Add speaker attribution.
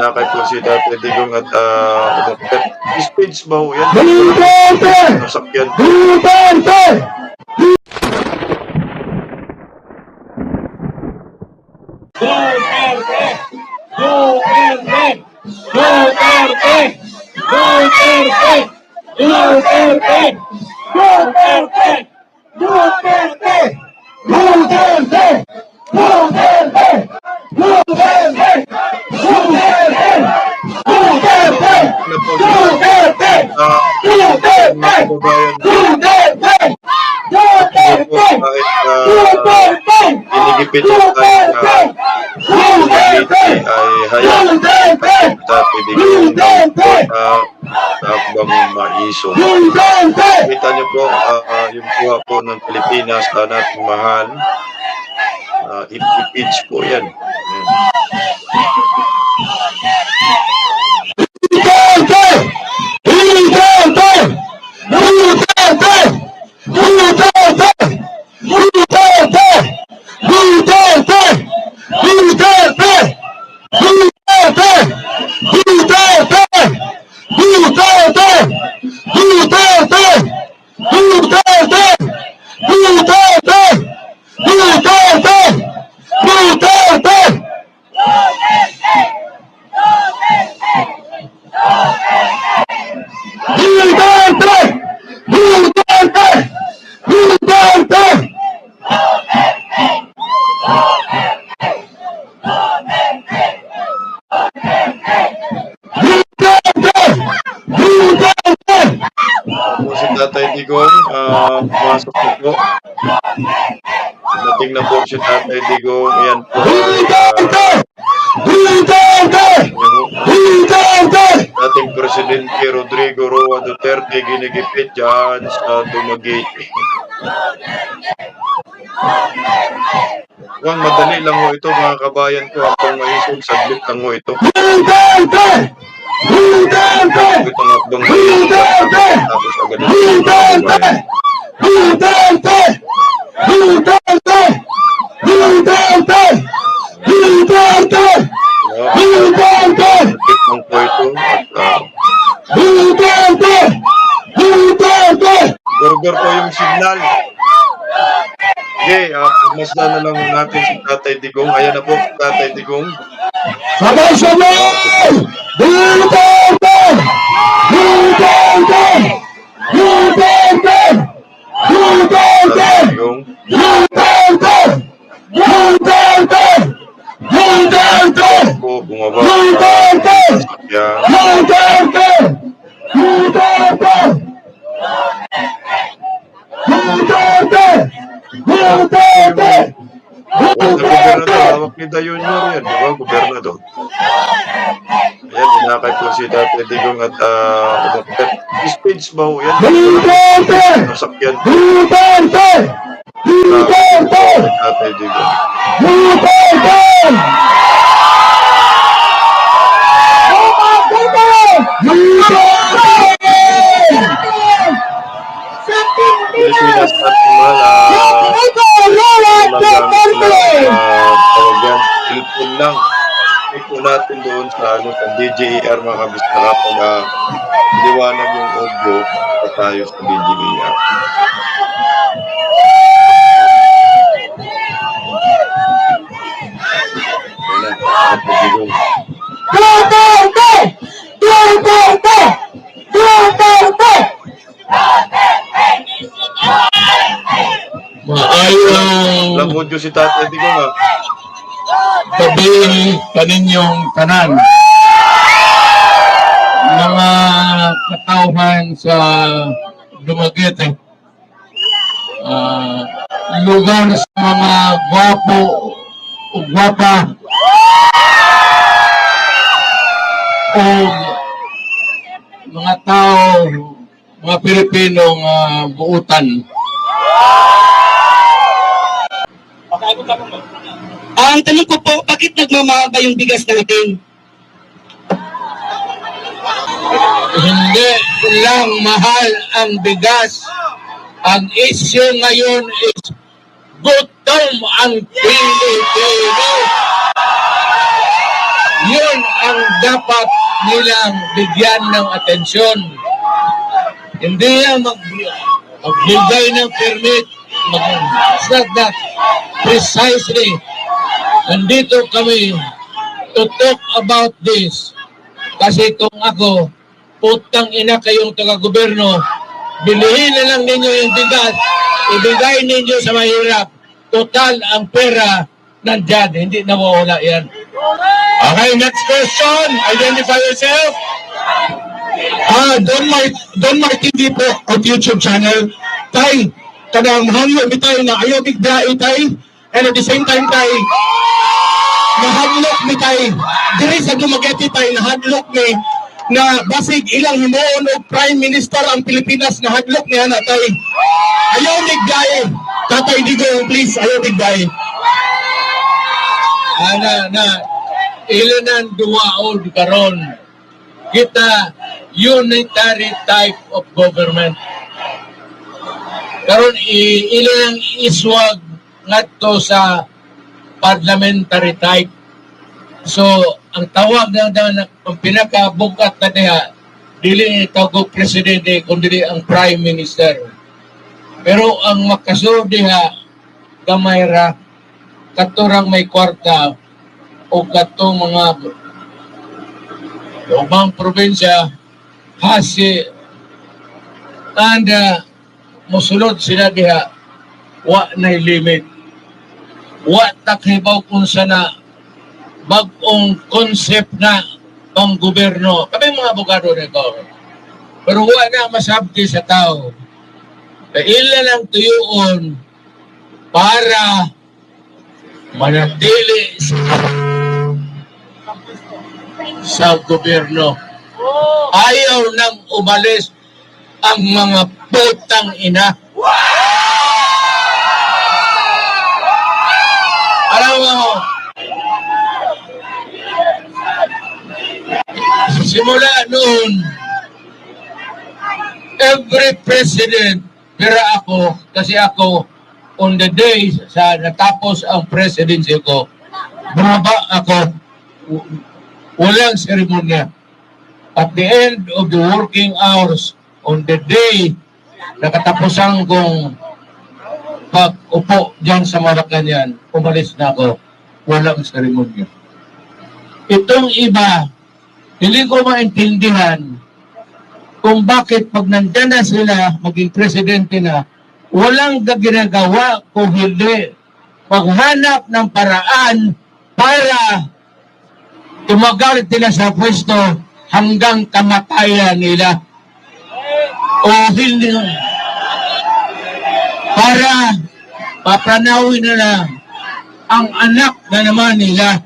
Speaker 1: Nakay po si Tatay Digong at uh, speech ba ho yan?
Speaker 2: Duterte!
Speaker 1: Nasakyan.
Speaker 2: Duterte!
Speaker 3: Duterte! Duterte! Duterte! Duterte! Duterte!
Speaker 2: Duterte! Duterte! Duterte! Duterte! Duterte!
Speaker 1: kababayan
Speaker 2: natin.
Speaker 1: Hindi po
Speaker 2: bakit
Speaker 1: ah, uh, inigipit ang kanyang uh, ay hayaan
Speaker 2: at
Speaker 1: ibigay ng uh,
Speaker 2: maiso.
Speaker 1: Kita niyo po ah, yung kuha po ng Pilipinas uh, natin mahal. Uh, Ipipits po yan. Ayan. Digong, ah, pumasok na po. Dating na po si Tatay Digong, ayan po.
Speaker 2: Duterte!
Speaker 1: Yung
Speaker 2: Duterte!
Speaker 1: dating Presidente Rodrigo Roa Duterte ginigipit dyan sa Dumaguete. Huwag madali lang ho ito mga kabayan ko habang maisog saglit lang ho ito.
Speaker 2: Duterte! Duterte!
Speaker 1: Ito
Speaker 2: Duterte! Duterte! Duterte! Duterte! Duterte! Duterte! Duterte!
Speaker 1: Ah,
Speaker 2: Duterte!
Speaker 1: Burger po yung signal. Okay, uh, masda na lang natin si Tatay Digong. Ayan na po, Tatay Digong.
Speaker 2: Sabay-sabay! Duterte! Duterte! Duterte!
Speaker 1: Tatay Digong.
Speaker 2: Duterte! Duterte! Duterte! Duterte! Duterte! Duterte! Duterte! Duterte!
Speaker 1: Oh, na gobernador, ni Yor yan, di ba, gobernador? Ayan, inakay po si Tatay Digong at uh, speech ba ho yan?
Speaker 2: Duterte!
Speaker 1: Nasakyan
Speaker 2: Duterte!
Speaker 1: Ipon lang. Ipon natin doon sa ano sa DJR mga kabiskarap na liwanag yung audio pa tayo sa
Speaker 2: DJR.
Speaker 4: Maayong
Speaker 1: audio si Tatay Digong ah.
Speaker 4: gabi kaninyong tanan. Mga katauhan sa Dumaguete. Ah, lugar sa mga gwapo o gwapa o mga tao, mga Pilipinong ah, buutan.
Speaker 5: Ang tanong ko po, bakit nagmamahal ba yung bigas natin?
Speaker 4: Hindi lang mahal ang bigas. Ang issue ngayon is gutom ang Pilipino. yun ang dapat nilang bigyan ng atensyon. Hindi yan mag, magbigay ng permit. Mag, it's not that. Precisely. Nandito kami to talk about this. Kasi kung ako, putang ina kayong taga-gobyerno, bilihin na lang ninyo yung bigat, ibigay ninyo sa mahirap. Total, ang pera nandyan, hindi nawawala yan.
Speaker 3: Okay, next question. Identify yourself. Ah, Don Mart Don Martin TV po of YouTube channel. Tay, kanang hangyo mi tay na ayaw bigdai tay. And at the same time tay, nahadlok mi tay. Diri sa Dumaguete tay, nahadlok mi na basig ilang himuon og Prime Minister ang Pilipinas nahadlok niya na tay. Ayaw bigdai. Tatay Digong, please, ayaw bigdai.
Speaker 4: ana na ilanan duwaol karon kita unitary type of government karon ilang iswag ngadto sa parliamentary type. So ang tawag na na ang pinakabugat na diha dili tawag presidente kundi ang prime minister. Pero ang makasunod diha gamay ra katurang may kwarta o katong mga ubang probinsya hasi and uh, musulod sila diha wa na limit wa takhibaw kung sana bagong concept na pang gobyerno kami mga abogado nito pero wa na masabti sa tao Kailan lang tuyoon para manatili sa, sa gobyerno. Ayaw nang umalis ang mga putang ina. Alam mo, simula noon, every president, pero ako, kasi ako, on the day sa natapos ang presidency ko, bumaba ako, walang seremonya. At the end of the working hours, on the day, nakatapusan kong pag-upo dyan sa Malacanang, umalis na ako, walang seremonya. Itong iba, hindi ko maintindihan kung bakit pag nandyan na sila, maging presidente na, walang ginagawa kung hindi paghanap ng paraan para tumagal sila sa pwesto hanggang kamatayan nila. O hindi para papanawin nila ang anak na naman nila